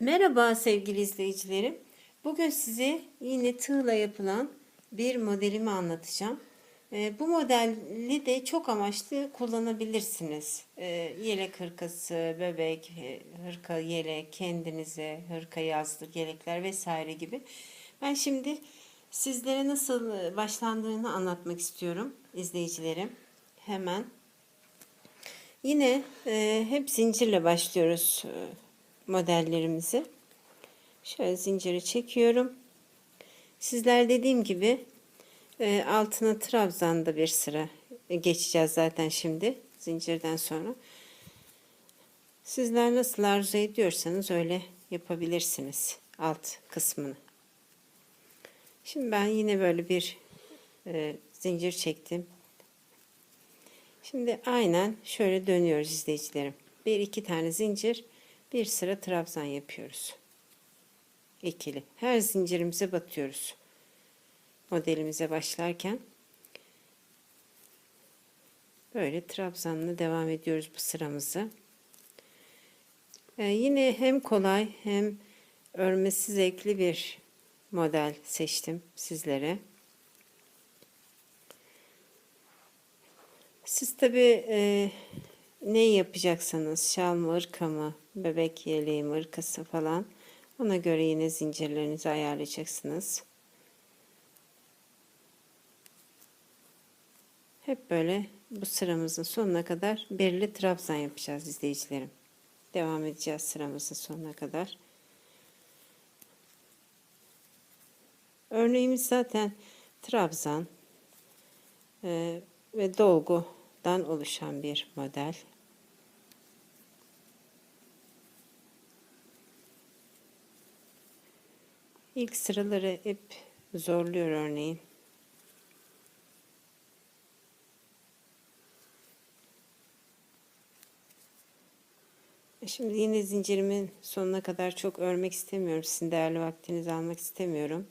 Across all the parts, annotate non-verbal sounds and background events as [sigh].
Merhaba sevgili izleyicilerim. Bugün size yine tığla yapılan bir modelimi anlatacağım. Ee, bu modeli de çok amaçlı kullanabilirsiniz. Ee, yelek hırkası, bebek, e, hırka, yelek, kendinize, hırka yazlık, yelekler vesaire gibi. Ben şimdi sizlere nasıl başlandığını anlatmak istiyorum izleyicilerim. Hemen. Yine e, hep zincirle başlıyoruz e, modellerimizi. Şöyle zinciri çekiyorum. Sizler dediğim gibi e, altına trabzanda bir sıra geçeceğiz zaten şimdi zincirden sonra. Sizler nasıl arzu ediyorsanız öyle yapabilirsiniz alt kısmını. Şimdi ben yine böyle bir e, zincir çektim. Şimdi aynen şöyle dönüyoruz izleyicilerim. Bir iki tane zincir bir sıra trabzan yapıyoruz. İkili. Her zincirimize batıyoruz. Modelimize başlarken böyle trabzanla devam ediyoruz bu sıramızı. Ee, yine hem kolay hem örmesi zevkli bir model seçtim sizlere. Siz tabi e, ne yapacaksanız şal mı ırka mı bebek yeleği mi ırkası falan ona göre yine zincirlerinizi ayarlayacaksınız. Hep böyle bu sıramızın sonuna kadar birli trabzan yapacağız izleyicilerim. Devam edeceğiz sıramızın sonuna kadar. Örneğimiz zaten trabzan ve dolgudan oluşan bir model. İlk sıraları hep zorluyor örneğin. Şimdi yine zincirimin sonuna kadar çok örmek istemiyorum. Sizin değerli vaktinizi almak istemiyorum.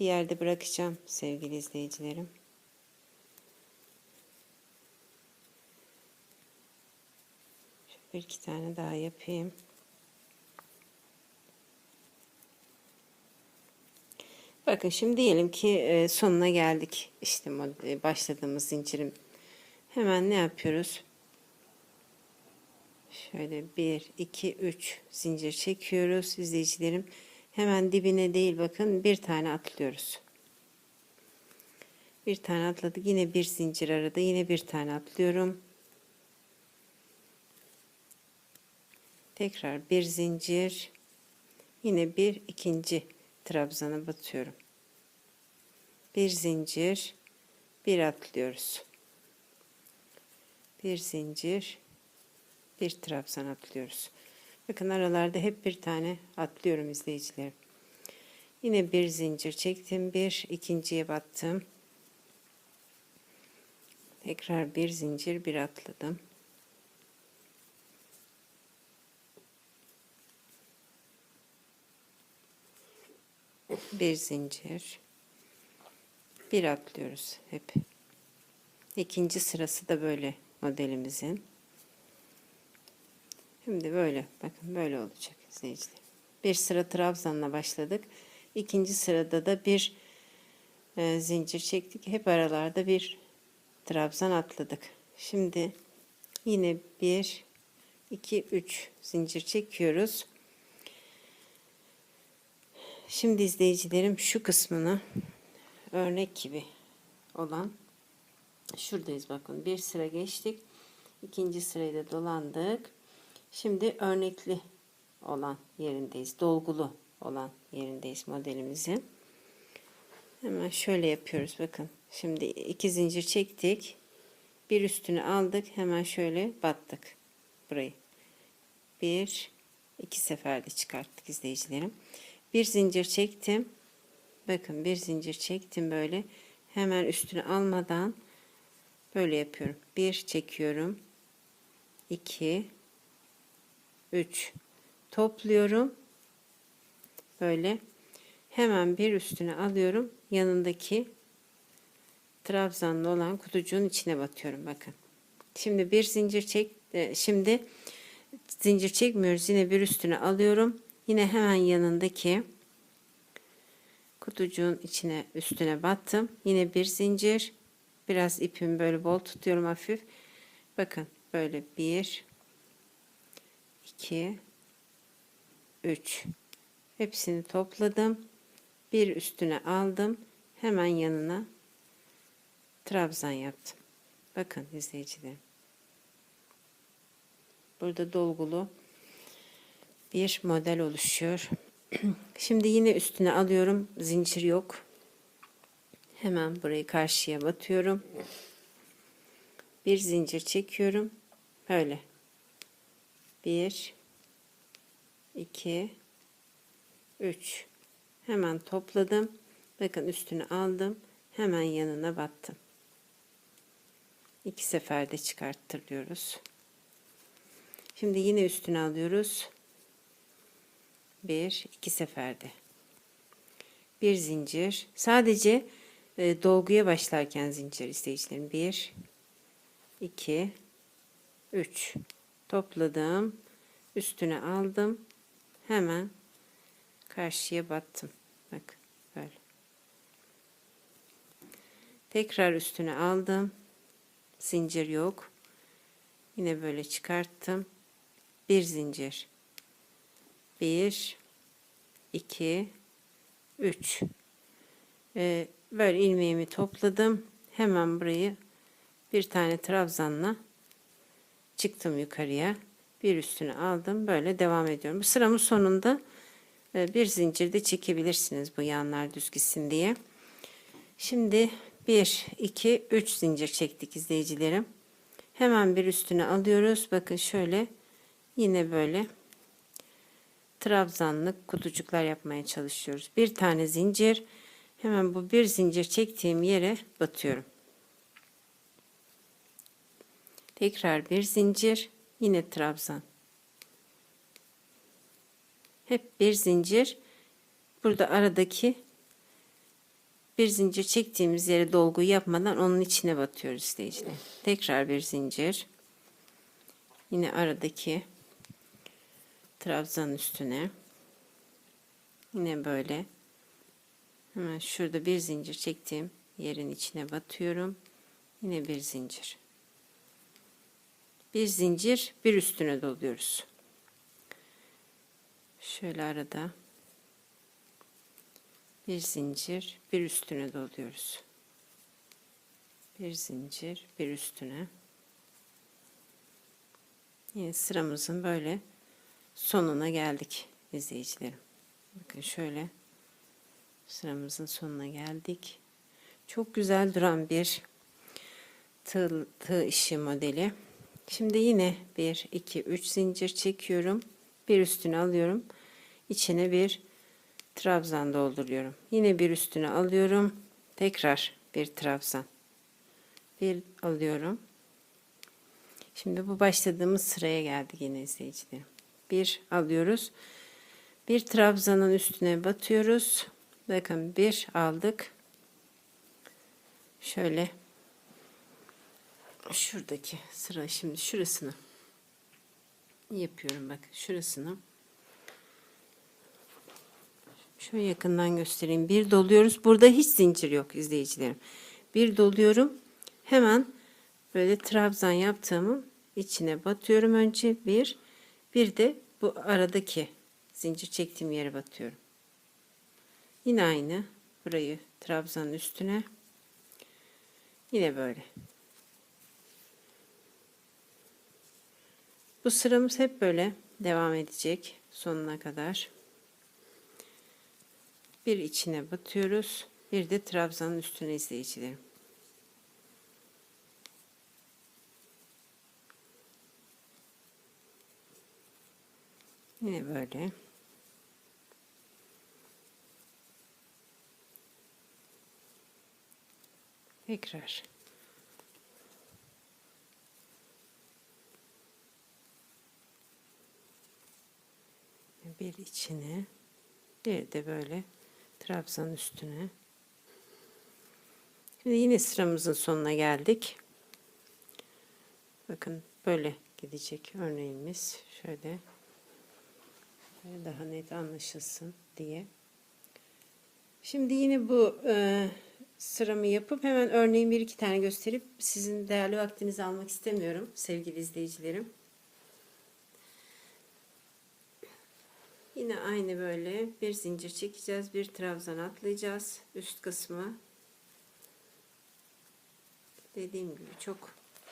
Bir yerde bırakacağım sevgili izleyicilerim. Bir iki tane daha yapayım. Bakın şimdi diyelim ki e, sonuna geldik. İşte e, başladığımız zincirim. Hemen ne yapıyoruz? Şöyle 1, 2, 3 zincir çekiyoruz izleyicilerim. Hemen dibine değil bakın bir tane atlıyoruz. Bir tane atladık. Yine bir zincir arada. Yine bir tane atlıyorum. Tekrar bir zincir. Yine bir ikinci trabzana batıyorum. Bir zincir, bir atlıyoruz. Bir zincir, bir trabzan atlıyoruz. Bakın aralarda hep bir tane atlıyorum izleyicilerim. Yine bir zincir çektim, bir ikinciye battım. Tekrar bir zincir, bir atladım. Bir zincir. Bir atlıyoruz hep. İkinci sırası da böyle modelimizin. Şimdi böyle. Bakın böyle olacak izleyiciler. Bir sıra trabzanla başladık. İkinci sırada da bir e, zincir çektik. Hep aralarda bir trabzan atladık. Şimdi yine bir iki üç zincir çekiyoruz Şimdi izleyicilerim şu kısmını örnek gibi olan şuradayız bakın bir sıra geçtik. İkinci sırayı da dolandık. Şimdi örnekli olan yerindeyiz dolgulu olan yerindeyiz modelimizin hemen şöyle yapıyoruz bakın. Şimdi iki zincir çektik bir üstünü aldık hemen şöyle battık burayı. Bir iki seferde çıkarttık izleyicilerim bir zincir çektim. Bakın bir zincir çektim böyle. Hemen üstüne almadan böyle yapıyorum. Bir çekiyorum. 2 3 topluyorum. Böyle. Hemen bir üstüne alıyorum. Yanındaki trabzanlı olan kutucuğun içine batıyorum bakın. Şimdi bir zincir çek e, şimdi zincir çekmiyoruz. Yine bir üstüne alıyorum Yine hemen yanındaki kutucuğun içine üstüne battım. Yine bir zincir. Biraz ipimi böyle bol tutuyorum hafif. Bakın böyle bir, iki, üç. Hepsini topladım. Bir üstüne aldım. Hemen yanına trabzan yaptım. Bakın izleyicilerim. Burada dolgulu bir model oluşuyor. [clears throat] Şimdi yine üstüne alıyorum. Zincir yok. Hemen burayı karşıya batıyorum. Bir zincir çekiyorum. Böyle. Bir, iki, üç. Hemen topladım. Bakın üstüne aldım. Hemen yanına battım. İki seferde çıkarttırıyoruz. Şimdi yine üstüne alıyoruz. Bir, iki seferde. Bir zincir. Sadece e, dolguya başlarken zincir izleyicilerim. Bir, iki, üç. Topladım. Üstüne aldım. Hemen karşıya battım. Bak böyle. Tekrar üstüne aldım. Zincir yok. Yine böyle çıkarttım. Bir zincir. Bir, iki, üç. Ee, böyle ilmeğimi topladım. Hemen burayı bir tane trabzanla çıktım yukarıya. Bir üstüne aldım. Böyle devam ediyorum. Bu sıramın sonunda e, bir zincir de çekebilirsiniz bu yanlar düz gitsin diye. Şimdi 1, 2, 3 zincir çektik izleyicilerim. Hemen bir üstüne alıyoruz. Bakın şöyle yine böyle trabzanlık kutucuklar yapmaya çalışıyoruz. Bir tane zincir. Hemen bu bir zincir çektiğim yere batıyorum. Tekrar bir zincir. Yine trabzan. Hep bir zincir. Burada aradaki bir zincir çektiğimiz yere dolguyu yapmadan onun içine batıyoruz izleyiciler. Tekrar bir zincir. Yine aradaki trabzan üstüne. Yine böyle. Hemen şurada bir zincir çektiğim yerin içine batıyorum. Yine bir zincir. Bir zincir bir üstüne doluyoruz. Şöyle arada bir zincir bir üstüne doluyoruz. Bir zincir bir üstüne. Yine sıramızın böyle sonuna geldik izleyicilerim. Bakın şöyle sıramızın sonuna geldik. Çok güzel duran bir tığ, tığ işi modeli. Şimdi yine 1, 2, 3 zincir çekiyorum. Bir üstüne alıyorum. İçine bir trabzan dolduruyorum. Yine bir üstüne alıyorum. Tekrar bir trabzan. Bir alıyorum. Şimdi bu başladığımız sıraya geldik yine izleyicilerim. Bir alıyoruz. Bir trabzanın üstüne batıyoruz. Bakın bir aldık. Şöyle. Şuradaki sıra şimdi şurasını yapıyorum bakın şurasını. Şöyle yakından göstereyim. Bir doluyoruz. Burada hiç zincir yok izleyicilerim. Bir doluyorum. Hemen böyle trabzan yaptığımın içine batıyorum önce. Bir bir de bu aradaki zincir çektiğim yere batıyorum yine aynı burayı trabzanın üstüne yine böyle Bu sıramız hep böyle devam edecek sonuna kadar. Bir içine batıyoruz. Bir de trabzanın üstüne izleyicilerim. Yine böyle. Tekrar. bir içine bir de böyle trabzan üstüne şimdi yine sıramızın sonuna geldik bakın böyle gidecek örneğimiz şöyle daha net anlaşılsın diye. Şimdi yine bu e, sıramı yapıp hemen örneğin bir iki tane gösterip sizin değerli vaktinizi almak istemiyorum sevgili izleyicilerim. Yine aynı böyle bir zincir çekeceğiz. Bir trabzan atlayacağız. Üst kısmı. Dediğim gibi çok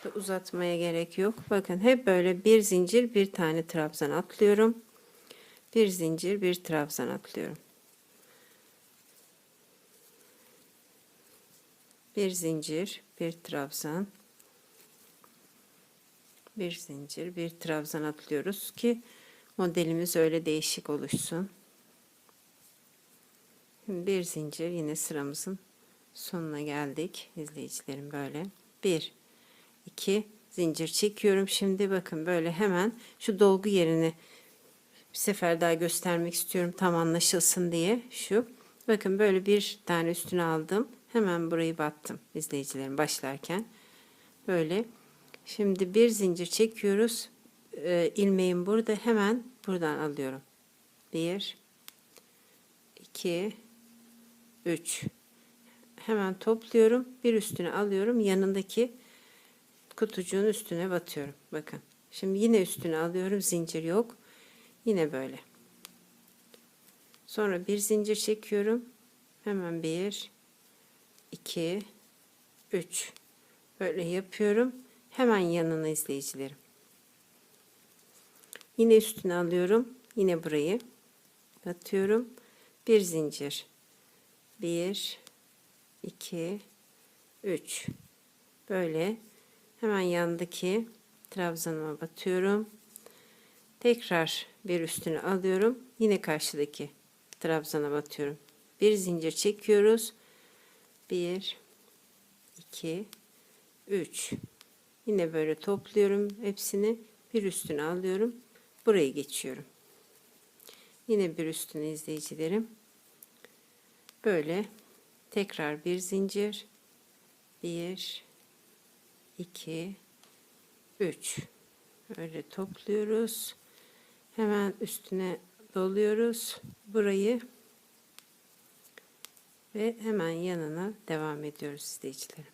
da uzatmaya gerek yok. Bakın hep böyle bir zincir bir tane trabzan atlıyorum. Bir zincir bir trabzan atlıyorum. Bir zincir bir trabzan. Bir zincir bir trabzan atlıyoruz ki modelimiz öyle değişik oluşsun. Bir zincir yine sıramızın sonuna geldik izleyicilerim böyle. Bir, iki zincir çekiyorum. Şimdi bakın böyle hemen şu dolgu yerini bir sefer daha göstermek istiyorum tam anlaşılsın diye. Şu bakın böyle bir tane üstüne aldım. Hemen burayı battım izleyicilerim başlarken. Böyle. Şimdi bir zincir çekiyoruz. Ee, ilmeğim burada hemen buradan alıyorum. Bir, iki, üç. Hemen topluyorum. Bir üstüne alıyorum. Yanındaki kutucuğun üstüne batıyorum. Bakın. Şimdi yine üstüne alıyorum. Zincir yok. Yine böyle. Sonra bir zincir çekiyorum. Hemen bir, iki, üç. Böyle yapıyorum. Hemen yanına izleyicilerim. Yine üstüne alıyorum. Yine burayı batıyorum. Bir zincir. Bir, iki, üç. Böyle hemen yandaki trabzanıma batıyorum. Tekrar bir üstüne alıyorum. Yine karşıdaki trabzana batıyorum. Bir zincir çekiyoruz. Bir, iki, üç. Yine böyle topluyorum hepsini. Bir üstüne alıyorum. Burayı geçiyorum. Yine bir üstüne izleyicilerim. Böyle tekrar bir zincir. Bir, iki, üç. Böyle topluyoruz. Hemen üstüne doluyoruz. Burayı ve hemen yanına devam ediyoruz izleyicilerim.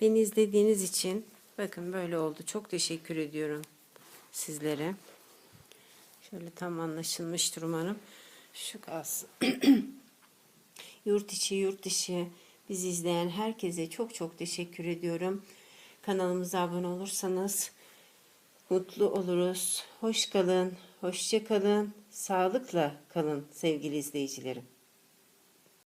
Beni izlediğiniz için bakın böyle oldu. Çok teşekkür ediyorum sizlere. Şöyle tam anlaşılmıştır umarım. Şu kalsın. [clears throat] yurt içi yurt dışı bizi izleyen herkese çok çok teşekkür ediyorum. Kanalımıza abone olursanız mutlu oluruz. Hoş kalın, hoşça kalın, sağlıkla kalın sevgili izleyicilerim.